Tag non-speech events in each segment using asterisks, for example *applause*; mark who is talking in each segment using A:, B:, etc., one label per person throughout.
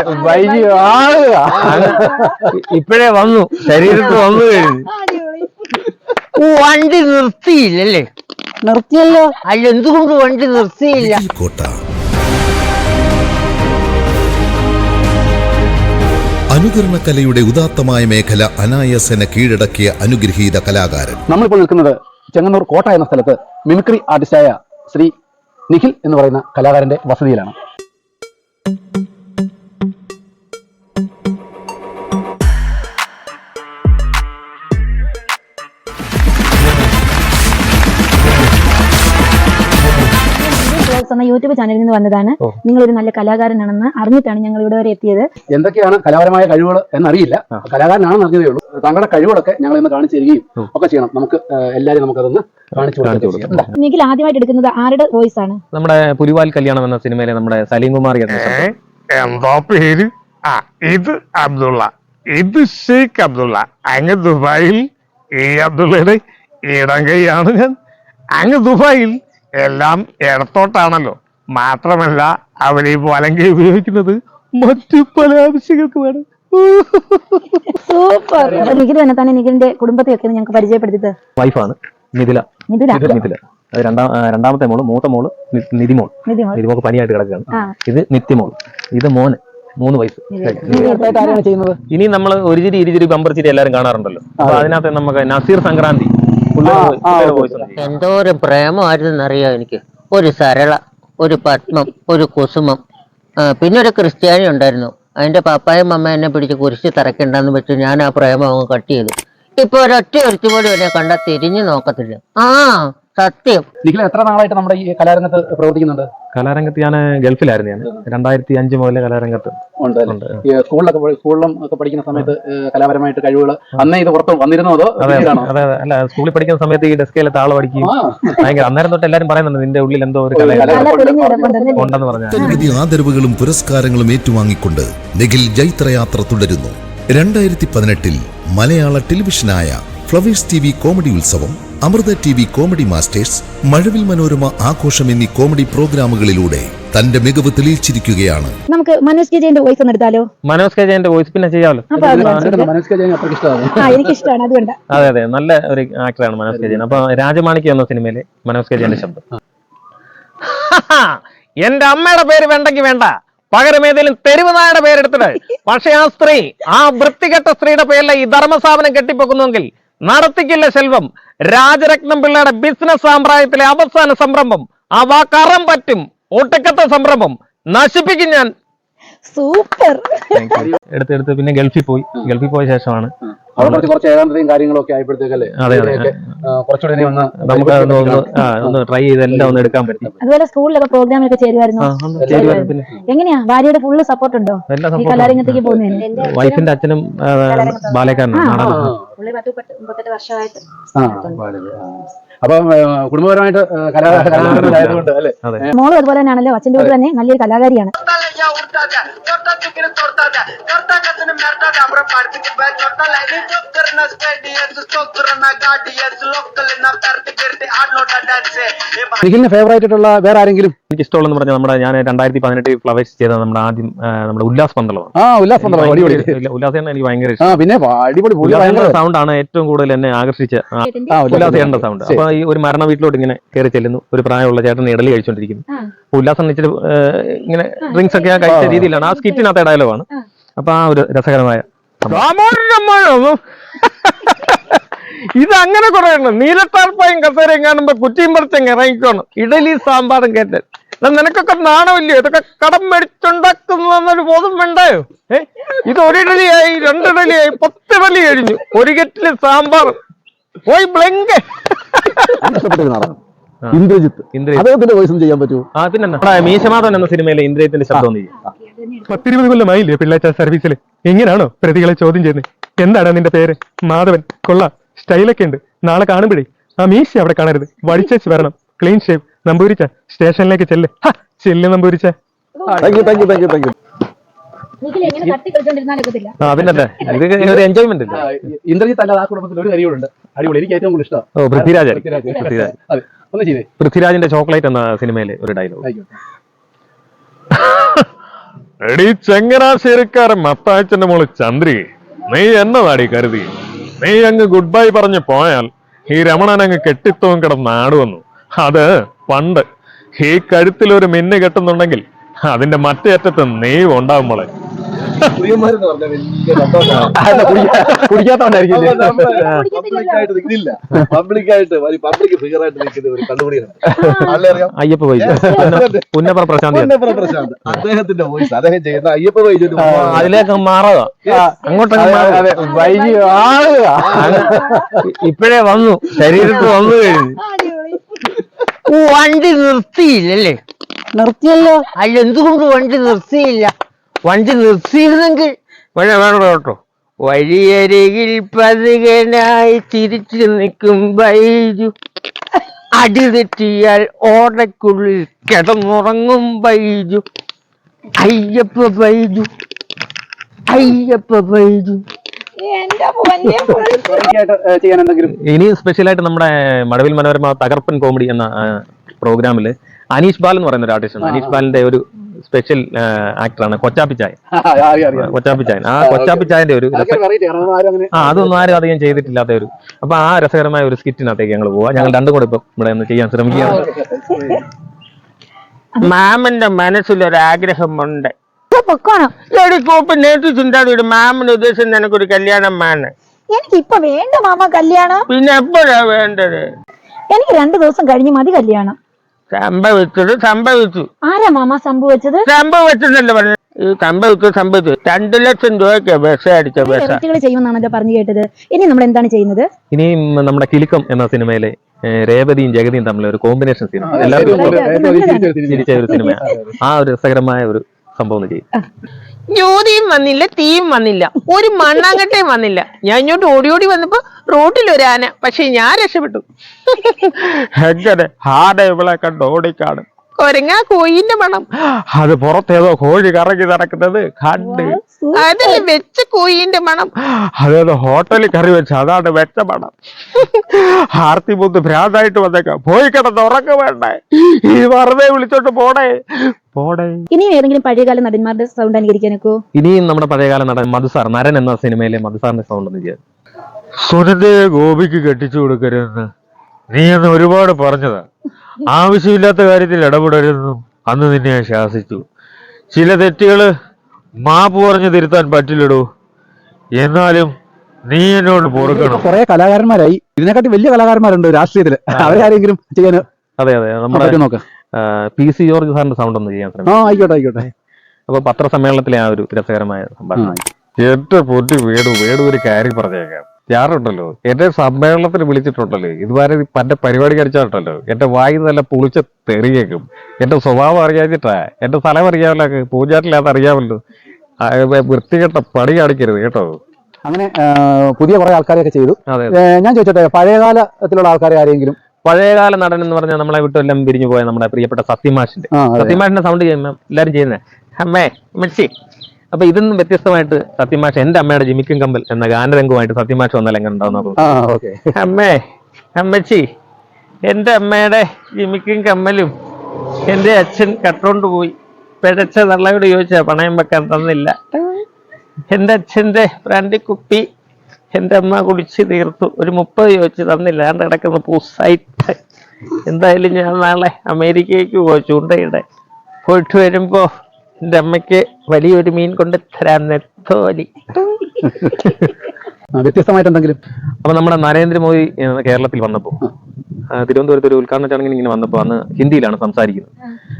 A: അതെ വൈകി ആളുക. ഇപ്പോഴേ വന്നു ശരീരത്ത് വന്നു കഴിഞ്ഞു. വണ്ടി നിർത്തിയില്ലല്ലേ?
B: നിർത്തിയല്ലോ.
A: അല്ല എന്തുകൊണ്ട് വണ്ടി നിർത്തിയില്ല?
C: കോട്ട. അനുകരണ കലയുടെ ഉദാത്തമായ മേഖല അനായാസന കീഴടക്കിയ അനുഗ്രഹീത കലാകാരൻ.
D: നമ്മളിപ്പോൾ നിൽക്കുന്നത് ചെങ്ങന്നൂർ കോട്ട എന്ന സ്ഥലത്ത് മിമിക്രി ആർട്ടിസ്റ്റായ ശ്രീ നിഖിൽ എന്ന് പറയുന്ന കലാകാരന്റെ വസതിയിലാണ്.
B: ചാനലിൽ നിന്ന് വന്നതാണ്. നിങ്ങൾ ഒരു നല്ല കലാകാരനാണെന്ന് അറിഞ്ഞിട്ടാണ് ഞങ്ങൾ ഇവിടെ വരെ എത്തിയത്.
D: എന്തൊക്കെയാണ് കലാപരമായ കഴിവുകൾ എന്നറിയില്ല. കലാകാരനാണെന്ന് അറിഞ്ഞതേ ഉള്ളൂ. താങ്കളുടെ കഴിവുകളൊക്കെ ഞങ്ങൾ ഇന്ന് കാണിച്ചു തരികയും ഒക്കെ ചെയ്യണം. നമുക്ക് എല്ലാവരും നമുക്കതൊന്ന് കാണിച്ചു കൊടുക്കാം?
B: നിഖിൽ ആദ്യമായിട്ട് എടുക്കുന്നത് ആരുടെ വോയിസ് ആണ്?
E: നമ്മുടെ പുലിവാൽ കല്യാണം എന്ന സിനിമയിലെ നമ്മുടെ സലീം കുമാർ.
F: എന്താ പേര്? ആ ഇത് അബ്ദുള്ള. ഇത് ഷെയ്ഖ് അബ്ദുള്ള. അങ്ങ് ദുബായിൽ ഈ അബ്ദുള്ളയുടെ ഇടം കൈയാണ് ഞാൻ. അങ്ങ് ദുബായിൽ എല്ലാം ഇടത്തോട്ടാണല്ലോ. മാത്രമല്ല അവരെ ഈ വലങ്കൈ ഉപയോഗിക്കുന്നത് മറ്റു പല ആവശ്യങ്ങൾക്ക് വേണം.
B: സൂപ്പർ. നിഖിൽ തന്നെ തന്നെ നിഖിലിന്റെ കുടുംബത്തെയൊക്കെ ഞങ്ങൾക്ക് പരിചയപ്പെടുത്തിയത്.
E: വൈഫാണ്. മിഥില.
B: മിഥുല.
E: മിഥില അത് രണ്ടാം രണ്ടാമത്തെ മോൾ മൂത്ത മോൾ
B: നിതിമോൾ
E: നിതിമോക്ക് പനിയായിട്ട് കിടക്കുകയാണ്. ഇത് നിത്യമോൾ. ഇത് മോന്. മൂന്ന് വയസ്സ്. ഇനി നമ്മൾ ഒരു ചിരി ഇരുചിരി ബമ്പർ ചിരി എല്ലാരും കാണാറുണ്ടല്ലോ. അപ്പൊ അതിനകത്ത് നമുക്ക് നസീർ സംക്രാന്തി.
A: എന്തോരം പ്രേമമായിരുന്നു എന്നറിയാം എനിക്ക്? ഒരു സരള. ഒരു പത്മം ഒരു കുസുമം. പിന്നെ ഒരു ക്രിസ്ത്യാനി ഉണ്ടായിരുന്നു. അതിന്റെ പപ്പായും അമ്മ എന്നെ പിടിച്ച് കുരിശ് തറക്കണ്ടെന്ന് വെച്ച് ഞാൻ ആ പ്രേമം അങ്ങ് കട്ട് ചെയ്തു. ഇപ്പൊ ഒരൊറ്റ ഒരുത്തുപോലും എന്നെ കണ്ട തിരിഞ്ഞു നോക്കത്തില്ല. ആ സത്യം.
D: നിഖിൽ എത്ര നാളായിട്ട് നമ്മുടെ ഈ കലാരംഗത്ത് പ്രവർത്തിക്കുന്നുണ്ട്?
E: കലാരംഗത്ത് ഞാൻ ഗൾഫിലായിരുന്നു ഞാൻ. രണ്ടായിരത്തി അഞ്ച് മുതൽ കലാരംഗത്ത്
D: ഉണ്ട് സ്കൂളിലൊക്കെ സ്കൂളിലും ഒക്കെ പഠിക്കുന്ന സമയത്ത് കലാപരമായിട്ട് കഴിവുകൾ അന്നേ ഇത് പുറത്ത് വന്നിരുന്നോ അതോ
E: അതെ
D: പിന്നീടാണോ?
E: അതെ അതെ. അല്ല സ്കൂളിൽ പഠിക്കുന്ന സമയത്ത് ഈ ഡെസ്കയിലെ താള പഠിക്കും
D: ആ.
E: ഭയങ്കര അന്നേരം തൊട്ട് എല്ലാവരും പറയുന്നുണ്ട് നിന്റെ ഉള്ളിൽ എന്തോ ഒരു കല ഉണ്ടെന്ന്
C: പറഞ്ഞു ആദരവുകളും പുരസ്കാരങ്ങളും ഏറ്റുവാങ്ങിക്കൊണ്ട് നിഖിൽ ജൈത്രയാത്ര തുടരുന്നു. രണ്ടായിരത്തി പതിനെട്ടിൽ മലയാള ടെലിവിഷനായ flowers T V comedy Utsavam Amrita T V comedy masters Mazhavil Manorama ആഘോഷം എന്നീ കോമഡി പ്രോഗ്രാമുകളിലൂടെ തന്റെ മികവ് തെളിയിച്ചിരിക്കുകയാണ്.
B: നമുക്ക് മനോജ് കെ ജയന്റെ വോയിസ് ഒന്ന് എടുത്താലോ
E: മനോജ് കെ ജയന്റെ വോയിസ് പിന്നെ ചെയ്യാമല്ലോ
B: എനിക്കിഷ്ടമാണ് അതുകൊണ്ട്.
E: അതെ അതെ നല്ല ഒരു ആക്ടറാണ് മനോജ് കെ ജയൻ. അപ്പൊ രാജമാണിക്ക് എന്ന സിനിമയിലെ മനോജ് കെ ജയന്റെ ശബ്ദം.
F: എന്റെ അമ്മയുടെ പേര് വേണ്ടെങ്കിൽ വേണ്ട. പകരം ഏതെങ്കിലും തെരുവ് നായുടെ പേരെടുത്തിട്ട് പക്ഷെ ആ സ്ത്രീ ആ വൃത്തികെട്ട സ്ത്രീയുടെ പേരിലെ ഈ ധർമ്മസ്ഥാപനം കെട്ടിപ്പൊക്കുന്നുവെങ്കിൽ നടത്തിക്കില്ല സെൽവം രാജരത്നം പിള്ളയുടെ ബിസിനസ് സാമ്പ്രായത്തിലെ അവസാന സംരംഭം. ആ വാക്കറം പറ്റും. ഒട്ടക്കത്തെ സംരംഭം. നശിപ്പിക്കും ഞാൻ.
B: സൂപ്പർ.
E: എടുത്ത് എടുത്ത് പിന്നെ ഗൾഫിൽ പോയി. ഗൾഫിൽ പോയ ശേഷമാണ്.
D: അവിടെ കുറച്ച് ഏകാന്തതയും കാര്യങ്ങളൊക്കെ ആയപ്പോഴത്തേക്കല്ലേ? കുറച്ചുകൂടി
E: നമുക്ക് ഒന്ന് ട്രൈ ചെയ്ത് എല്ലാം ഒന്ന് എടുക്കാൻ പറ്റി.
B: അതുപോലെ സ്കൂളിലൊക്കെ പ്രോഗ്രാമിലൊക്കെ ചേരുമായിരുന്നു എങ്ങനെയാ? ഭാര്യയുടെ ഫുള്ള് സപ്പോർട്ട് ഉണ്ടോ? കലാരംഗത്തേക്ക് പോകുന്നതിന്?
E: വൈഫിന്റെ അച്ഛനും ബാലക്കാരനാണ്
B: പുള്ളി പത്ത് മുപ്പത്തെട്ട് വർഷമായിട്ട്.
D: അപ്പം കുടുംബപരമായിട്ട് കലാകാരനായതുകൊണ്ട് അല്ലേ
B: മോളും അതുപോലെ തന്നെയാണല്ലോ അച്ഛന്റെ കൂടെ തന്നെ നല്ലൊരു കലാകാരിയാണ്
D: നിഖിലിന് ഫേവറേറ്റ് ആയിട്ടുള്ള വേറെ ആരെങ്കിലും
E: എനിക്ക് ഇഷ്ടമുള്ള പറഞ്ഞാൽ നമ്മുടെ ഞാൻ രണ്ടായിരത്തി പതിനെട്ട് ഫ്ലവേഴ്സ് ചെയ്ത നമ്മുടെ ആദ്യം നമ്മുടെ ഉല്ലാസ് പന്തളമാണ്
D: ആ ഉല്ലാസ് പന്തളം അടിപൊളി.
E: ഉല്ലാസ് എനിക്ക് ഭയങ്കര
D: ആ
E: ഇഷ്ടം
D: പിന്നെ അടിപൊളി
E: സൗണ്ട് ആണ് ഏറ്റവും കൂടുതൽ എന്നെ ആകർഷിച്ച ആ,
D: ആ,
E: ഉല്ലാസ് ചേട്ടന്റെ സൗണ്ട്. അപ്പൊ ഈ ഒരു മരണ വീട്ടിലോട്ട് ഇങ്ങനെ കയറി ചെല്ലുന്നു. ഒരു പ്രായമുള്ള ചേട്ടൻ ഇടലി കഴിച്ചോണ്ടിരിക്കുന്നു. ഉല്ലാസം ഇച്ചിരി ഇങ്ങനെ ഡ്രിങ്ക്സ് ഒക്കെ കഴിച്ച രീതിയിലാണ്. ആ സ്കിറ്റിനകത്തെ ഡയലോഗാണ്
B: ആണ്.
E: അപ്പൊ ആ ഒരു രസകരമായ
F: ഇത് അങ്ങനെ കുറയണം. നീലത്താർപ്പായും കസേരയും കാണുമ്പോ കുറ്റിയും പറിച്ചങ്ങ് ഇറങ്ങിക്കോണം. ഇഡലി സാമ്പാറും കേട്ട്. എന്നാ നിനക്കൊക്കെ നാണമില്ലയോ ഇതൊക്കെ കടം മേടിച്ചുണ്ടാക്കുന്നൊരു ബോധം വേണ്ടായോ ഏ? ഇത് ഒരു ഇഡലിയായി രണ്ട് ഇഡലിയായി പത്ത് ഇഡലി കഴിഞ്ഞു. ഒരു കെറ്റിൽ സാമ്പാർ. പോയി ബ്ലെങ്ക്.
D: ഇന്ദ്രജിത്ത്. അദ്ദേഹത്തിന്റെ വോയിസും ചെയ്യാൻ പറ്റുമോ?
E: ആ പിന്നെ നമ്മുടെ മീശമാധവൻ എന്ന സിനിമയിലെ ഇന്ദ്രജിത്തിന്റെ ശബ്ദം
G: പത്തിരുപത് കൊല്ലമായില്ലേ പിള്ളേച്ച സർവീസിൽ എങ്ങനെയാണോ പ്രതികളെ ചോദ്യം ചെയ്യുന്നത് എന്താണ് നിന്റെ പേര്? മാധവൻ. കൊള്ള. സ്റ്റൈലൊക്കെ ഉണ്ട്. നാളെ കാണുമ്പോഴേ ആ മീശ അവിടെ കാണരുത്. വടിച്ചേച്ച് വരണം. ക്ലീൻ ഷേവ് നമ്പൂരിച്ച സ്റ്റേഷനിലേക്ക് ചെല്ല്. ചെല്ല് നമ്പൂരിച്ച.
E: ആ ഒരു എൻജോയ്മെന്റ് ഇല്ല.
D: ഇന്ദ്രജിത്ത് അല്ലാതെ ആ കുടുംബത്തിൽ ഒരു കരിയുണ്ട് അടിപൊളി. എനിക്ക് ഏറ്റവും കൂടുതൽ ഇഷ്ടം.
E: പൃഥ്വിരാജിന്റെ ചോക്ലേറ്റ് എന്ന സിനിമയിലെ ഒരു ഡയലോഗ്
D: എടി *laughs*
F: എടീ മത്തായച്ചന്റെ മത്താച്ചന്റെ മോൾ ചന്ദ്രി നീ എന്നതാടി കരുതി? നീ അങ്ങ് ഗുഡ് ബൈ പറഞ്ഞു പോയാൽ ഈ രമണൻ അങ്ങ് കെട്ടിത്തവും കിടന്ന് ആടുവന്നു അത് പണ്ട്. ഈ കഴുത്തിൽ ഒരു മിന്ന് കെട്ടുന്നുണ്ടെങ്കിൽ അതിന്റെ മറ്റേ അറ്റത്ത് നെയ്വ് ഉണ്ടാവും മോളെ.
H: കുടിയന്മാരെന്ന് പറഞ്ഞ വലിയ സന്തോഷമാണ്
D: അല്ല, കുടിക്കാ- കുടിക്കാത്തവനായിരിക്കും ഇത്.
H: പബ്ലിക്കായിട്ട് നിൽക്കില്ല പബ്ലിക്കായിട്ട് പബ്ലിക് ഫിഗർ ആയിട്ട് നിൽക്കുന്ന ഒരു കണ്ടുപിടിയാണ് ആളെ അറിയാം
E: അയ്യപ്പ വൈദ്യ പുന്നപ്ര പ്രശാന്തി.
H: പൊന്നപ്പുറ പ്രശാന്ത്. അദ്ദേഹത്തിന്റെ വോയിസ് അദ്ദേഹം ചെയ്യുന്ന അയ്യപ്പ
E: അതിലേക്ക് മാറുക. അങ്ങോട്ടങ്ങ്
D: വൈകി ആളുക.
E: ഇപ്പോഴേ വന്നു. ശരീരത്തിൽ വന്നു കഴിഞ്ഞു.
A: വണ്ടി നിർത്തിയില്ലല്ലേ?
B: നിർത്തിയല്ലോ.
A: അല്ല എന്തുകൊണ്ട് വണ്ടി നിർത്തിയില്ല? വണ്ടി നിർത്തിയിരുന്നെങ്കിൽ
E: വേണം വേണം കേട്ടോ.
A: വഴിയരികിൽ പതികനായി തിരിച്ചു നിൽക്കും ബൈജു. അടി തെറ്റിയാൽ ഓടക്കുള്ളിൽ കിടന്നുറങ്ങും ബൈജു. അയ്യപ്പ ബൈജു. അയ്യപ്പ ബൈജു. *laughs*
E: ഇനി സ്പെഷ്യലായിട്ട് നമ്മുടെ മടവിൽ മനോരമ തകർപ്പൻ കോമഡി എന്ന പ്രോഗ്രാമിൽ അനീഷ് ബാൽ എന്ന് പറയുന്ന ഒരു ആർട്ടിസ്റ്റ് ഉണ്ട്. അനീഷ് ബാലിന്റെ ഒരു സ്പെഷ്യൽ ആക്ടറാണ് കൊച്ചാപ്പിച്ചായൻ
D: അറിയാം.
E: കൊച്ചാപ്പിച്ചായൻ ആ കൊച്ചാപ്പിച്ചായന്റെ ഒരു ആ അതൊന്നും ആരും അധികം ചെയ്തിട്ടില്ലാത്ത ഒരു അപ്പൊ ആ രസകരമായ ഒരു സ്കിറ്റിനകത്തേക്ക് ഞങ്ങൾ പോവാ. ഞങ്ങൾ രണ്ടും കൂടെ ഇപ്പൊ ഇവിടെ ഒന്ന് ചെയ്യാൻ ശ്രമിക്കുകയാണ്.
A: മാമന്റെ മനസ്സിലൊരു ആഗ്രഹമുണ്ട്
B: പൊക്കോണം.
A: കോപ്പ് നേരിട്ട് ചിന്താതിയുടെ മാമിന് ഉദ്ദേശം നിനക്കൊരു കല്യാണം വേണം.
B: എനിക്ക് ഇപ്പൊ വേണ്ട മാമ കല്യാണം.
A: പിന്നെ എപ്പോഴാ വേണ്ടത്?
B: എനിക്ക് രണ്ടു ദിവസം കഴിഞ്ഞ് മതി കല്യാണം.
A: സംഭവിച്ചത് സംഭവിച്ചു.
B: ആരാ മാമ സംഭവിച്ചത്?
A: സംഭവിച്ചതല്ലേ പറഞ്ഞു ഈ സംഭവിച്ചു സംഭവിച്ചു. രണ്ടു ലക്ഷം രൂപയ്ക്ക് ബസ് അടിച്ച ബസ്
B: ഇരട്ടികൾ ചെയ്യുമെന്നാണല്ലോ പറഞ്ഞു കേട്ടത്. ഇനി നമ്മൾ എന്താണ് ചെയ്യുന്നത്?
E: ഇനി നമ്മുടെ കിലുക്കം എന്ന സിനിമയിലെ രേവതിയും ജഗതിയും തമ്മിൽ ഒരു കോമ്പിനേഷൻ സിനിമ. എല്ലാവർക്കും. ചിരിച്ച ഒരു സിനിമയാണ്. ആ ഒരു രസകരമായ ഒരു സംഭവം ചെയ്യും.
A: ജ്യോതിയും വന്നില്ല തീയും വന്നില്ല. ഒരു മണ്ണാങ്കട്ടയും വന്നില്ല. ഞാൻ ഇങ്ങോട്ട് ഓടി ഓടി വന്നപ്പോ റോട്ടിൽ ഒരു ആന. പക്ഷെ ഞാൻ രക്ഷപ്പെട്ടു. എങ്ങനെ? ആന ഇവളെ കണ്ട് ഓടിക്കാണും. കൊരങ്ങ കോയിന്റെ മണം. അത് പുറത്തേതോ കോഴി കറങ്ങി നടക്കുന്നത് കണ്ട്. അതല്ല വെച്ച കോയിന്റെ മണം. അതേതോ ഹോട്ടലിൽ കറി വെച്ച അതാണ് വെച്ച മണം. ആർത്തി മുത്ത് ഭ്രാന്തായിട്ട് വന്നേക്കാം. പോയി കിടന്ന് ഉറക്ക വേണ്ടേ ഈ വെറുതെ വിളിച്ചോട്ട് പോടേ. പോടേ.
B: ഇനിയും ഏതെങ്കിലും പഴയകാല നടന്മാരുടെ സൗണ്ട് അനുകരിക്കാനൊക്കെ
E: ഇനിയും നമ്മുടെ പഴയകാല നടൻ മധുസാർ നരൻ എന്ന സിനിമയിലെ മധുസാറിന്റെ സൗണ്ട് ഒന്ന് ചെയ്യാം
F: സുനന്ദയെ ഗോപിക്ക് കെട്ടിച്ചു കൊടുക്കരുതെന്ന് നീ അന്ന് ഒരുപാട് പറഞ്ഞതാ. ആവശ്യമില്ലാത്ത കാര്യത്തിൽ ഇടപെടരുതെന്നും അന്ന് നിന്നെ ഞാൻ ശാസിച്ചു. ചില തെറ്റുകൾ മാപ്പ് പറഞ്ഞു തിരുത്താൻ പറ്റില്ലടോ. എന്നാലും നീ എന്നോട് പൊറുക്കണം.
D: കുറെ കലാകാരന്മാരായി. ഇതിനെക്കാട്ടി വലിയ കലാകാരന്മാരുണ്ട് രാഷ്ട്രീയത്തിൽ. അവരാരെങ്കിലും ചെയ്യാൻ
E: അതെ അതെ. നമ്മുടെ
D: നോക്കാം.
E: പി സി ജോർജ് സാറിന്റെ സൗണ്ട് ഒന്ന് ചെയ്യാൻ
D: ആ
E: ശ്രമിക്കും
D: ആയിക്കോട്ടെ ആയിക്കോട്ടെ.
E: അപ്പൊ പത്രസമ്മേളനത്തിലെ ആ ഒരു രസകരമായ സംഭാഷണം
F: ഏറ്റവും പൊട്ടി വേടു വേടു ഒരു കാര്യം പറഞ്ഞേക്കാം. ഞാനുണ്ടല്ലോ. എന്റെ സമ്മേളനത്തിന് വിളിച്ചിട്ടുണ്ടല്ലോ. ഇതുവരെ പന്റെ പരിപാടി കഴിച്ചിട്ടുണ്ടല്ലോ എന്റെ വായി നല്ല പുളിച്ച തെറിയേക്കും. എന്റെ സ്വഭാവം അറിയാഞ്ഞിട്ടാ. എന്റെ സ്ഥലം അറിയാമല്ലോ പൂജാട്ടില്ലാതെ അറിയാമല്ലോ. വൃത്തികെട്ട പണി കാണിക്കരുത് കേട്ടോ.
D: അങ്ങനെ പുതിയ കുറെ ആൾക്കാരെയൊക്കെ ചെയ്തു. ഞാൻ ചോദിച്ചോട്ടെ പഴയകാലത്തിലുള്ള ആൾക്കാരെ ആരെങ്കിലും
E: പഴയകാല നടൻ എന്ന് പറഞ്ഞാൽ നമ്മളെ വിട്ടെല്ലാം പിരിഞ്ഞു പോയ നമ്മുടെ പ്രിയപ്പെട്ട സത്യമാഷിന്റെ. സത്യമാഷിന്റെ സൗണ്ട് ചെയ്യുമ്പോൾ എല്ലാരും ചെയ്യുന്നത് അമ്മേ മെസ്സി അപ്പൊ ഇതൊന്നും വ്യത്യസ്തമായിട്ട് സത്യമാഷ എന്റെ അമ്മയുടെ ജിമിക്കും കമ്പൽ എന്ന ഗാനരംഗമായിട്ട് സത്യമാഷ വന്നാൽ എങ്ങനെ ഉണ്ടാവുന്നു
A: അമ്മേ അമ്മച്ചി എന്റെ അമ്മയുടെ ജിമിക്കും കമ്മലും എന്റെ അച്ഛൻ കട്ടോണ്ട് പോയി. പിഴച്ച തള്ളയോട് ചോദിച്ചാ പണയം വെക്കാൻ തന്നില്ല. എന്റെ അച്ഛന്റെ ബ്രാൻഡി കുപ്പി എന്റെ അമ്മ കുടിച്ച് തീർത്തു. ഒരു മുപ്പത് ചോദിച്ച് തന്നില്ല. ആണ്ട് കിടക്കുന്ന പൂസായിട്ട്. എന്തായാലും ഞാൻ നാളെ അമേരിക്കയ്ക്ക് പോയി ചൂണ്ടയുടെ പോയിട്ട് വരുമ്പോ എന്റെ അമ്മയ്ക്ക് വലിയൊരു മീൻ കൊണ്ട് തരാൻ നെത്തോലി.
D: വ്യത്യസ്തമായിട്ട് എന്തെങ്കിലും?
E: അപ്പൊ നമ്മുടെ നരേന്ദ്രമോദി കേരളത്തിൽ വന്നപ്പോ തിരുവനന്തപുരത്ത് ഒരു ഉദ്ഘാടന ചടങ്ങിന് ഇങ്ങനെ വന്നപ്പോ അന്ന് ഹിന്ദിയിലാണ് സംസാരിക്കുന്നത്.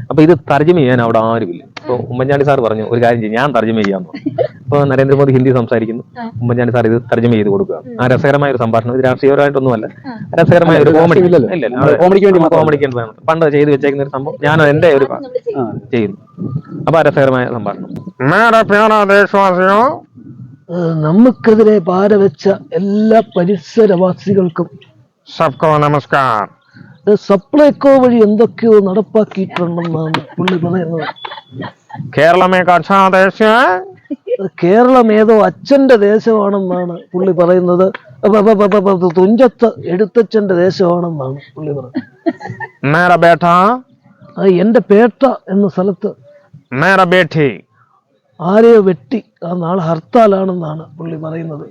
E: അപ്പൊ ഇത് തർജമ ചെയ്യാൻ അവിടെ ആരുമില്ല. അപ്പൊ ഉമ്മൻചാണ്ടി സാർ പറഞ്ഞു ഒരു കാര്യം ചെയ്യും ഞാൻ തർജമ ചെയ്യാന്ന് അപ്പൊ നരേന്ദ്രമോദി ഹിന്ദി സംസാരിക്കുന്നു. ഉമ്മൻചാണ്ടി സാർ ഇത് തർജമ ചെയ്ത് കൊടുക്കുക. ആ രസകരമായ ഒരു സംഭാഷണം. ഇത് രാഷ്ട്രീയപരമായിട്ടൊന്നുമല്ല. രസകരമായ ഒരു കോമഡി
D: കോമഡിക്ക് വേണ്ടി മാത്രം.
E: കോമഡിക്ക് വേണ്ടി പണ്ട് ചെയ്ത് വെച്ചേക്കുന്ന ഒരു സംഭവം. ഞാൻ എന്റെ ഒരു. ചെയ്യുന്നു അപ്പൊ ആ രസകരമായ സംഭാഷണം.
F: ദേശവാസിയോ
I: നമുക്കെതിരെ പാരവെച്ച എല്ലാ പരിസരവാസികൾക്കും
F: സബ്കോ നമസ്കാർ
I: സപ്ലൈകോ വഴി എന്തൊക്കെയോ നടപ്പാക്കിയിട്ടുണ്ടെന്നാണ് പുള്ളി പറയുന്നത്.
F: കേരളമേ
I: കേരളം ഏതോ അച്ഛന്റെ ദേശമാണെന്നാണ് പുള്ളി പറയുന്നത്. തുഞ്ചത്ത് എഴുത്തച്ഛന്റെ ദേശമാണെന്നാണ് പുള്ളി പറയുന്നത്. എന്റെ പേട്ട എന്ന സ്ഥലത്ത് ആരെയോ വെട്ടി. ആ നാളെ ഹർത്താലാണെന്നാണ് പുള്ളി പറയുന്നത്.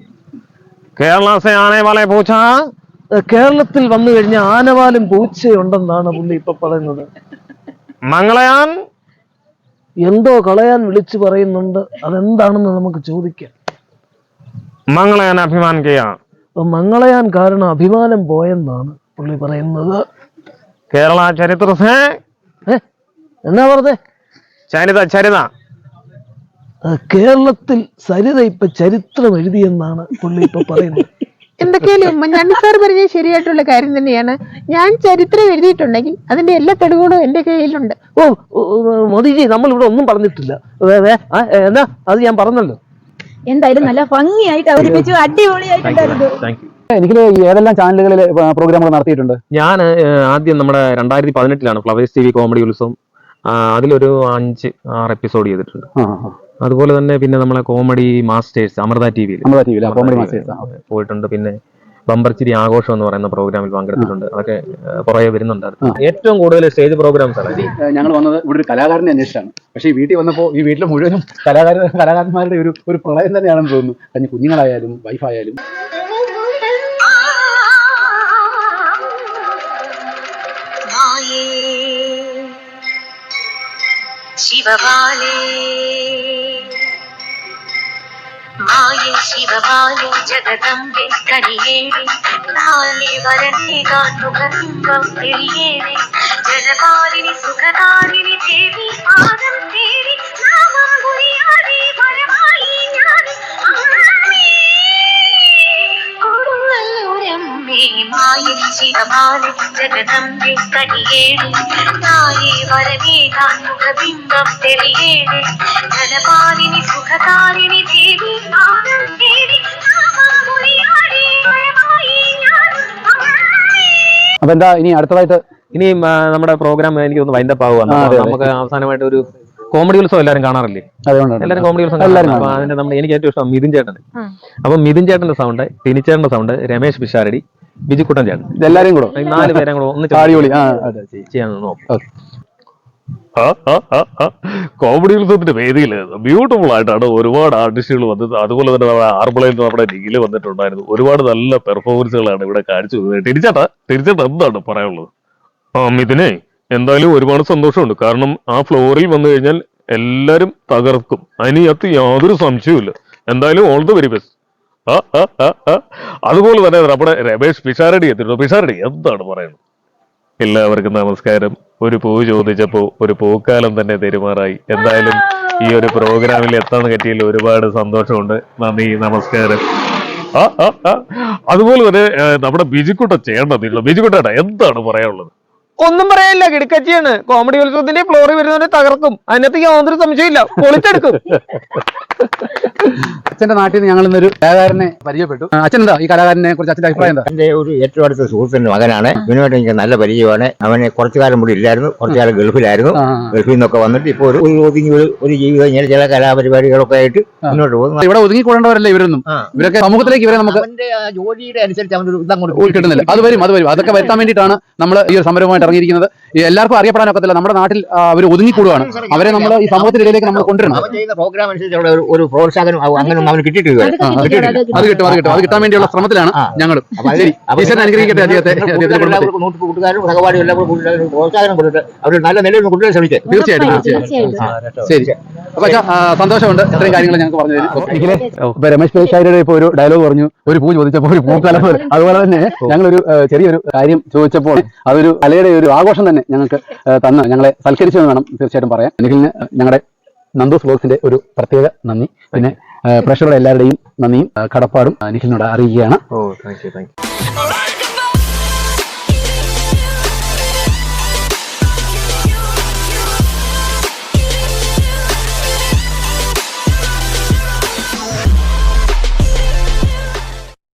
F: കേരള സേ ആണേ വളരെ പൂച്ച
I: കേരളത്തിൽ വന്നു കഴിഞ്ഞ ആനവാലും പൂച്ചയുണ്ടെന്നാണ് പുള്ളി ഇപ്പൊ പറയുന്നത്.
F: മംഗളയാൻ?
I: എന്തോ കളയാൻ വിളിച്ചു പറയുന്നുണ്ട്. അതെന്താണെന്ന് നമുക്ക് ചോദിക്കാം.
F: മംഗളയാൻ
I: അഭിമാനിക്കുകയാണ് മംഗളയാൻ കാരണം അഭിമാനം പോയെന്നാണ് പുള്ളി പറയുന്നത്.
F: കേരള ചരിത്ര
I: എന്നാ പറഞ്ഞേ?
F: ചരിത ചരിത.
I: കേരളത്തിൽ സരിത ഇപ്പൊ ചരിത്രം എഴുതിയെന്നാണ് പുള്ളി ഇപ്പൊ പറയുന്നത്.
J: എന്തൊക്കെയാലും ഉമ്മൻചാണ്ടി സാർ പറഞ്ഞ ശരിയായിട്ടുള്ള കാര്യം തന്നെയാണ്. ഞാൻ ചരിത്രം എഴുതിയിട്ടുണ്ടെങ്കിൽ അതിന്റെ എല്ലാ തെളിവുകളും എന്റെ കയ്യിലുണ്ട്.
I: ഓ മോദിജി നമ്മൾ ഇവിടെ ഒന്നും പറഞ്ഞിട്ടില്ല. എന്നാ അത് ഞാൻ പറഞ്ഞല്ലോ.
B: എന്തായാലും നല്ല ഭംഗിയായിട്ട് അവതരിപ്പിച്ചു. അടിപൊളിയായിട്ടുണ്ടായിരുന്നു
D: എനിക്ക് ഏതെല്ലാം ചാനലുകളിൽ പ്രോഗ്രാമുകൾ നടത്തിയിട്ടുണ്ട്?
E: ഞാൻ ആദ്യം നമ്മുടെ രണ്ടായിരത്തി പതിനെട്ടിലാണ് Flowers T V comedy Utsavam അതിലൊരു അഞ്ച് ആറ് എപ്പിസോഡ് ചെയ്തിട്ടുണ്ട്. അതുപോലെ തന്നെ പിന്നെ നമ്മളെ കോമഡി മാസ്റ്റേഴ്സ് അമൃത ടി വിയിൽ
D: അമൃത
E: പോയിട്ടുണ്ട്. പിന്നെ ബമ്പർച്ചിരി ആഘോഷം എന്ന് പറയുന്ന പ്രോഗ്രാമിൽ പങ്കെടുത്തിട്ടുണ്ട്. അതൊക്കെ കുറെ പുറകെ വരുന്നുണ്ടായിരുന്നു ഏറ്റവും കൂടുതൽ സ്റ്റേജ് പ്രോഗ്രാംസ് ആണ്
D: ഞങ്ങൾ വന്നത് ഇവിടെ ഒരു കലാകാരനെ അന്വേഷിച്ചാണ്. പക്ഷേ ഈ വീട്ടിൽ വന്നപ്പോൾ ഈ വീട്ടിൽ മുഴുവനും കലാകാര കലാകാരന്മാരുടെ ഒരു ഒരു പ്രളയം തന്നെയാണെന്ന് തോന്നുന്നു. അതിന് കുഞ്ഞുങ്ങളായാലും വൈഫായാലും.
J: ശിവപാലേ మాయే శివమాయే జగదంబే కనియేడే నాలే వరణే కాటుగంగం తెలియేడే సుఖదారిని దేవి పాదం తేరి నామాగురియాడే వరమాయి జ్ఞాని. జగదంబే కనియేడే జనపాలిని സുഖകാരിണി ദേവി
D: അപ്പൊ എന്താ ഇനി അടുത്തതായിട്ട്
E: ഇനി നമ്മുടെ പ്രോഗ്രാം എനിക്ക് ഒന്ന് വൈൻഡപ്പ് ആവുകയാണ്. നമുക്ക് അവസാനമായിട്ട് ഒരു കോമഡി ഉത്സവം എല്ലാരും കാണാറില്ലേ?
D: എല്ലാരും
E: എല്ലാവരും കോമഡി ഉത്സവം അപ്പൊ അതിന്റെ നമ്മൾ എനിക്ക് ഏറ്റവും ഇഷ്ടം മിഥുൻ ചേട്ടൻ അപ്പൊ മിഥുൻ ചേട്ടന്റെ സൗണ്ട് ടിനിച്ചേട്ടന്റെ സൗണ്ട് രമേശ് പിഷാരടി ബിജുക്കുട്ടൻ ചേട്ടൻ.
D: എല്ലാരും കൂടെ?
E: നാല് പേരും കൂടെ ഒന്ന് ചെയ്യാൻ നോക്കും.
D: ഓക്കെ. *laughs*
F: കോമഡി ഉത്സവത്തിന്റെ വേദിയിൽ ബ്യൂട്ടിഫുൾ ആയിട്ടാണ് ഒരുപാട് ആർട്ടിസ്റ്റുകൾ വന്നത്. അതുപോലെ തന്നെ നമ്മുടെ ആർബിളയിൽ നമ്മുടെ ഡിഗിൽ വന്നിട്ടുണ്ടായിരുന്നു. ഒരുപാട് നല്ല പെർഫോമൻസുകളാണ് ഇവിടെ കാണിച്ചു തിരിച്ചേട്ടാ തിരിച്ചേട്ടാ എന്താണ് പറയാനുള്ളത്? ആ മിഥുനെ എന്തായാലും ഒരുപാട് സന്തോഷമുണ്ട്. കാരണം ആ ഫ്ലോറിൽ വന്നു കഴിഞ്ഞാൽ എല്ലാരും തകർക്കും. അതിനകത്ത് യാതൊരു സംശയവുമില്ല എന്തായാലും ഓൾ ദ വെരി ബെസ്റ്റ് അതുപോലെ തന്നെ നമ്മുടെ രമേശ് പിഷാരടി എത്തിയിട്ടുണ്ടോ. പിഷാരടി എന്താണ് പറയുന്നത്? എല്ലാവർക്കും നമസ്കാരം. ഒരു പൂ ചോദിച്ചപ്പോ ഒരു പൂക്കാലം തന്നെ തെരുമാറായി എന്തായാലും ഈ ഒരു പ്രോഗ്രാമിൽ എത്താൻ പറ്റിയതിൽ ഒരുപാട് സന്തോഷമുണ്ട്. നന്ദി നമസ്കാരം. അതുപോലെ തന്നെ നമ്മുടെ ബിജുക്കുട്ട ചെയ്യേണ്ടതില്ല ബിജുക്കുട്ടേട്ടാ എന്താണ് പറയാനുള്ളത്?
E: ഒന്നും പറയാനില്ല. കിടക്കച്ചിയാണ്. കോമഡി ഉത്സവത്തിന്റെ ഫ്ലോറി വരുന്നവരെ തകർക്കും. അതിനകത്ത് യാതൊരു സംശയമില്ല പൊളിച്ചെടുക്കും. *laughs*
D: അച്ഛന്റെ നാട്ടിൽ നിന്ന് ഞങ്ങൾ ഇന്നൊരു കലാകാരനെ പരിചയപ്പെട്ടു. അച്ഛൻ എന്താ ഈ കലാകാരനെ കുറിച്ച് അച്ഛന്റെ അഭിപ്രായം എന്താ?
K: എന്റെ ഒരു ഏറ്റവും അടുത്ത സുഹൃത്തിന്റെ മകനാണ്. ഇവനുമായിട്ട് എനിക്ക് നല്ല പരിചയമാണ്. അവനെ കുറച്ചു കാലം ഇവിടെ ഇല്ലായിരുന്നു. കുറച്ചു കാലം ഗൾഫിലായിരുന്നു. ഗൾഫിൽ നിന്നൊക്കെ വന്നിട്ട് ഇപ്പോൾ ഒരു ഒരു ഒതുങ്ങി ഒരു ഒരു ജീവിതം ഇങ്ങനെ ചില കലാപരിപാടികളൊക്കെ ആയിട്ട് മുന്നോട്ട് പോകുന്നു.
D: ഇവിടെ ഒതുങ്ങിക്കൂടേണ്ടവരല്ല ഇവരൊന്നും. ഇവരൊക്കെ സമൂഹത്തിലേക്ക് ഇവരെ നമുക്ക്
K: ജോലിയുടെ അനുസരിച്ച് അവനൊരു ഇതങ്ങോട്ട്
D: കിട്ടുന്നില്ല അത് വരും അത് വരും. അതൊക്കെ വരുത്താൻ വേണ്ടിയിട്ടാണ് നമ്മൾ ഈ ഒരു സമരവുമായിട്ട് ഇറങ്ങിയിരിക്കുന്നത്. എല്ലാവർക്കും അറിയപ്പെടാനൊക്കത്തില്ല. നമ്മുടെ നാട്ടിൽ അവർ ഒതുങ്ങിക്കൂടുകയാണ് അവരെ നമ്മൾ ഈ സമൂഹത്തിനിടയിലേക്ക് നമ്മൾ കൊണ്ടുവരണം.
K: പ്രോഗ്രാം ഒരു- ഒരു പ്രോത്സാഹനം അവ- അങ്ങനെ അവന് കിട്ടിയിട്ടില്ല.
D: അത്? കിട്ടും അത് കിട്ടും. അത് കിട്ടാൻ വേണ്ടിയുള്ള ശ്രമത്തിലാണ്
K: ഞങ്ങൾ
D: ശരി. ഈശ്വരൻ അനുഗ്രഹിക്കട്ടെ അദ്ദേഹത്തെ
K: കൂട്ടുകാരും സഹപാഠിയും എല്ലാം പ്രോത്സാഹനം അവർ നല്ല നിലയിൽ നിന്ന് കൊണ്ടുവരാൻ ശ്രമിച്ചേ.
D: തീർച്ചയായിട്ടും തീർച്ചയായിട്ടും.
B: തീർച്ചയായിട്ടും.
D: ശരി. അപ്പൊ സന്തോഷമുണ്ട്. ഇത്രയും കാര്യങ്ങൾ ഞങ്ങൾക്ക് പറഞ്ഞു തരും ഇപ്പൊ രമേശ് പേശാരിയുടെ ഇപ്പൊ ഒരു ഡയലോഗ് പറഞ്ഞു ഒരു പൂ ചോദിച്ചപ്പോൾ ഒരു പൂക്കാലം പോലെ. അതുപോലെ തന്നെ ഞങ്ങളൊരു ചെറിയൊരു കാര്യം ചോദിച്ചപ്പോൾ അതൊരു കലയുടെ ഒരു ആഘോഷം തന്നെ ഞങ്ങൾക്ക് തന്ന് ഞങ്ങളെ സൽക്കരിച്ചു എന്ന് വേണം തീർച്ചയായിട്ടും പറയാൻ. നിഖിലിന് ഞങ്ങളുടെ നന്ദൂസ് സ്ലോസിന്റെ ഒരു പ്രത്യേക നന്ദി. പിന്നെ പ്രഷറുടെ എല്ലാവരുടെയും നന്ദിയും കടപ്പാടും നിഖിലിനോട് അറിയിക്കുകയാണ്.
E: Oh thank you thank U